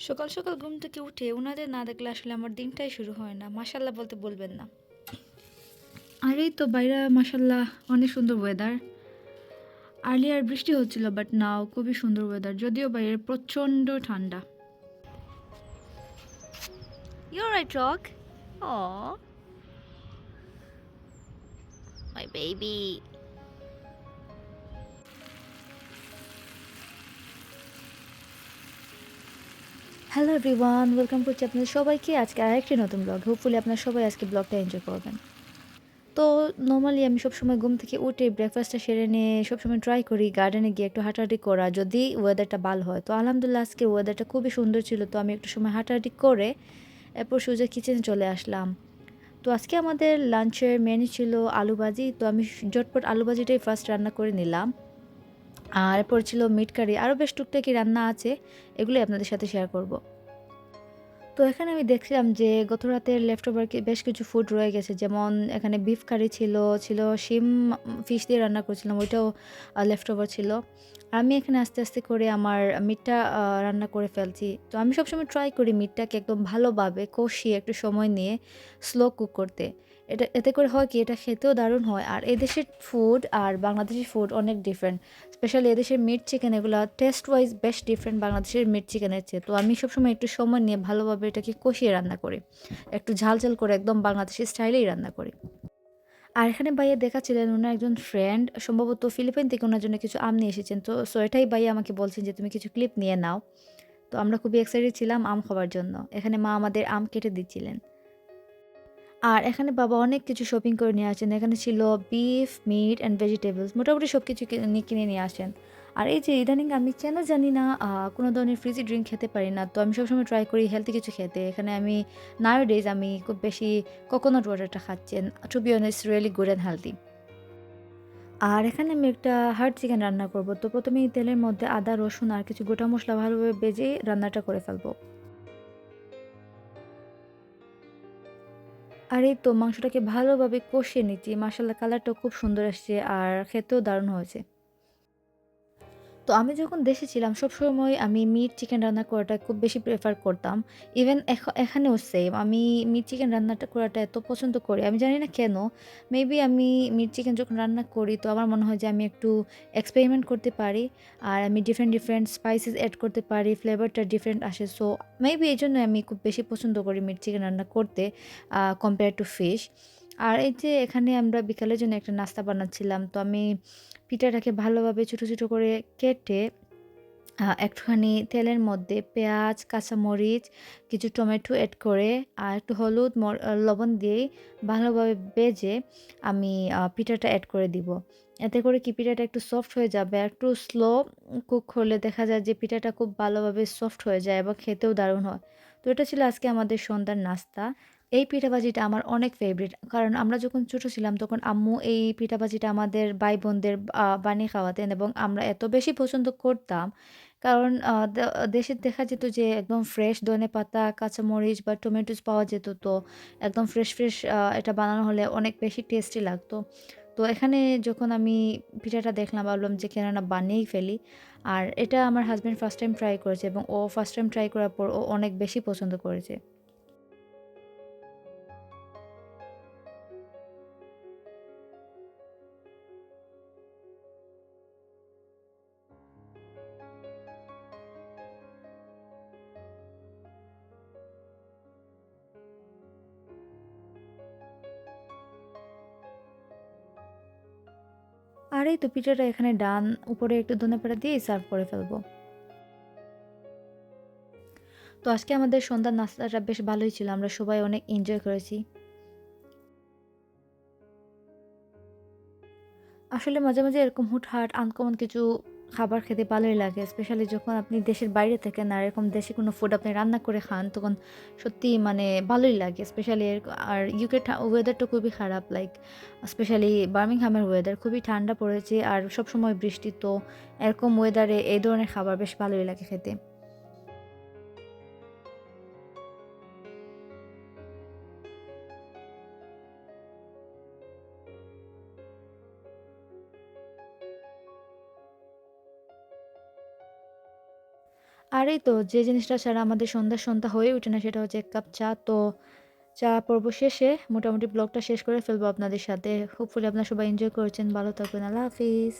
সকাল সকাল ঘুম থেকে উঠে ওনাদের না দেখলে আসলে আমার দিনটাই শুরু হয় না মাসাল্লাহ বলতে বলবেন না আর এই তো বাইরে মাসাল্লাহ অনেক সুন্দর ওয়েদার আর্লিয়ার বৃষ্টি হচ্ছিল বাট নাও খুবই সুন্দর ওয়েদার যদিও বাইরে প্রচণ্ড ঠান্ডা You're right, Rock. Aw. My baby. Hello everyone welcome করছি আপনাদের সবাইকে আজকে আরেকটি নতুন ব্লগ হোপফুলি আপনারা সবাই আজকে ব্লগটা এনজয় করবেন। তো নর্মালি আমি সবসময় ঘুম থেকে উঠে ব্রেকফাস্টটা সেরে নিয়ে সবসময় ট্রাই করি গার্ডেনে গিয়ে একটু হাঁটাহাঁটি করা। যদি ওয়েদারটা ভালো হয়, তো আলহামদুলিল্লাহ আজকে ওয়েদারটা খুবই সুন্দর ছিল, তো আমি একটু সময় হাঁটাহাঁটি করে এরপর সোজা কিচেনে চলে আসলাম। তো আজকে আমাদের লাঞ্চের মেনু ছিল আলু ভাজি তো আমি ঝটপট আলু ভাজিটাই ফার্স্ট রান্না করে নিলাম। আর এরপর ছিল মিট কারি আরও বেশ টুকটাকি রান্না আছে, এগুলোই আপনাদের সাথে শেয়ার করব। তো এখানে আমি দেখছিলাম যে গত রাতের লেফট ওভার বেশ কিছু ফুড রয়ে গেছে, যেমন এখানে বিফ কারি ছিল ছিল শিম ফিশ দিয়ে রান্না করেছিলাম, ওইটাও লেফট ওভার ছিল। আমি এখানে আস্তে আস্তে করে আমার মিটটা রান্না করে ফেলছি। তো আমি সবসময় ট্রাই করি মিটটাকে একদম ভালোভাবে কষিয়ে একটু সময় নিয়ে স্লো কুক করতে। এটা, এতে করে হয় কি, এটা খেতেও দারুণ হয়। আর এদেশের ফুড আর বাংলাদেশের ফুড অনেক ডিফারেন্ট স্পেশালি এদেশের মিট চিকেন এগুলো টেস্ট ওয়াইজ বেশ ডিফারেন্ট বাংলাদেশের মিট চিকেনের চেয়ে। তো আমি সবসময় একটু সময় নিয়ে ভালোভাবে এটাকে কষিয়ে রান্না করি। একটু ঝাল ঝাল করে একদম বাংলাদেশের স্টাইলেই রান্না করি। আর এখানে ভাইয়া দেখাচ্ছিলেন ওনার একজন ফ্রেন্ড সম্ভবত ফিলিপাইন থেকে ওনার জন্য কিছু আম নিয়ে এসেছেন। তো সো এটাই ভাইয়া আমাকে বলছেন যে, তুমি কিছু ক্লিপ নিয়ে নাও। তো আমরা খুবই এক্সাইটেড ছিলাম আম খাওয়ার জন্য। এখানে মা আমাদের আম কেটে দিচ্ছিলেন। আর এখানে বাবা অনেক কিছু শপিং করে নিয়ে আসেন। এখানে ছিল বিফ মিট অ্যান্ড ভেজিটেবলস মোটামুটি সব কিছু কিনে নিয়ে আসেন। আর এই যে ইদানিং আমি কেন জানি না কোনো ধরনের ফ্রিজি ড্রিঙ্ক খেতে পারি না, তো আমি সবসময় ট্রাই করি হেলদি কিছু খেতে। এখানে আমি নাও ডেজ আমি খুব বেশি কোকোনাট ওয়াটারটা খাচ্ছেন to be honest really good and healthy আর এখানে আমি একটা হার্ড চিকেন রান্না করব। তো প্রথমে তেলের মধ্যে আদা, রসুন আর কিছু গোটা মশলা ভালোভাবে বেজে রান্নাটা করে ফেলব। আর এই তো মাংসটাকে ভালোভাবে কষিয়ে নিচ্ছি। মাসাল্লাহ কালারটাও খুব সুন্দর আসছে আর খেতেও দারুণ হয়েছে। তো আমি যখন দেশে ছিলাম, সবসময় আমি মিট চিকেন রান্না করাটা খুব বেশি প্রেফার করতাম। ইভেন এখানেও সেম আমি মিট চিকেন রান্নাটা করাটা এত পছন্দ করি। আমি জানি না কেন মেবি আমি মিট চিকেন যখন রান্না করি, তো আমার মনে হয় যে আমি একটু এক্সপেরিমেন্ট করতে পারি আর আমি ডিফারেন্ট ডিফারেন্ট স্পাইসেস অ্যাড করতে পারি ফ্লেভারটা ডিফারেন্ট আসে। সো মেবি এই জন্য আমি খুব বেশি পছন্দ করি মিট চিকেন রান্না করতে কম্পেয়ার টু ফিশ আর এই যে এখানে আমরা বিকালের জন্য একটা নাস্তা বানাচ্ছিলাম, তো আমি পিঠাটাকে ভালোভাবে ছোটো ছোটো করে কেটে একটুখানি তেলের মধ্যে পেঁয়াজ, কাঁচামরিচ, কিছু টমেটো অ্যাড করে আর একটু হলুদ লবণ দিয়ে ভালোভাবে বেজে আমি পিঠাটা অ্যাড করে দিব। এতে করে কি পিঠাটা একটু সফট হয়ে যাবে একটু স্লো কুক হলে দেখা যায় যে পিঠাটা খুব ভালোভাবে সফট হয়ে যায় এবং খেতেও দারুণ হয়। তো এটা ছিল আজকে আমাদের সন্ধ্যার নাস্তা। এই পিঠাবাজিটা আমার অনেক ফেভারিট কারণ আমরা যখন ছোটো ছিলাম, তখন আম্মু এই পিঠাবাজিটা আমাদের ভাই বোনদের বানিয়ে খাওয়াতেন এবং আমরা এত বেশি পছন্দ করতাম। কারণ দেশে দেখা যেত যে একদম ফ্রেশ ধনে পাতা, কাঁচামরিচ বা টমেটোস পাওয়া যেত। তো একদম ফ্রেশ ফ্রেশ এটা বানানো হলে অনেক বেশি টেস্টি লাগতো। তো এখানে যখন আমি পিঠাটা দেখলাম, ভাবলাম যে কেন না বানিয়েই ফেলি। আর এটা আমার হাজব্যান্ড ফার্স্ট টাইম ট্রাই করেছে এবং ও ফার্স্ট টাইম ট্রাই করার পর ও অনেক বেশি পছন্দ করেছে। আর এই তো পিঠাটা এখানে ডান উপরে একটু ধনেপাড়া দিয়ে সার্ভ করে ফেলব। তো আজকে আমাদের সন্ধ্যার নাস্তাটা বেশ ভালোই ছিল, আমরা সবাই অনেক এনজয় করেছি। আসলে মাঝে মাঝে এরকম হুটহাট আনকমন কিছু খাবার খেতে ভালোই লাগে স্পেশালি যখন আপনি দেশের বাইরে থাকেন আর এরকম দেশে কোনো ফুড আপনি রান্না করে খান, তখন সত্যি মানে ভালোই লাগে স্পেশালি আর ইউকে ওয়েদারটা খুবই খারাপ লাইক স্পেশালি বার্মিংহামের ওয়েদার খুবই ঠান্ডা পড়েছে আর সবসময় বৃষ্টি, তো এরকম ওয়েদারে এই ধরনের খাবার বেশ ভালোই লাগে খেতে। আর এই তো যে জিনিসটা ছাড়া আমাদের সন্ধ্যা সন্ধ্যা হয়ে ওঠে না সেটা হচ্ছে এক কাপ চা। তো চা পর্ব শেষে মোটামুটি ব্লগটা শেষ করে ফেলব আপনাদের সাথে। হোপফুলি আপনারা সবাই এনজয় করছেন। ভালো থাকবেন। আল্লাহ হাফিজ।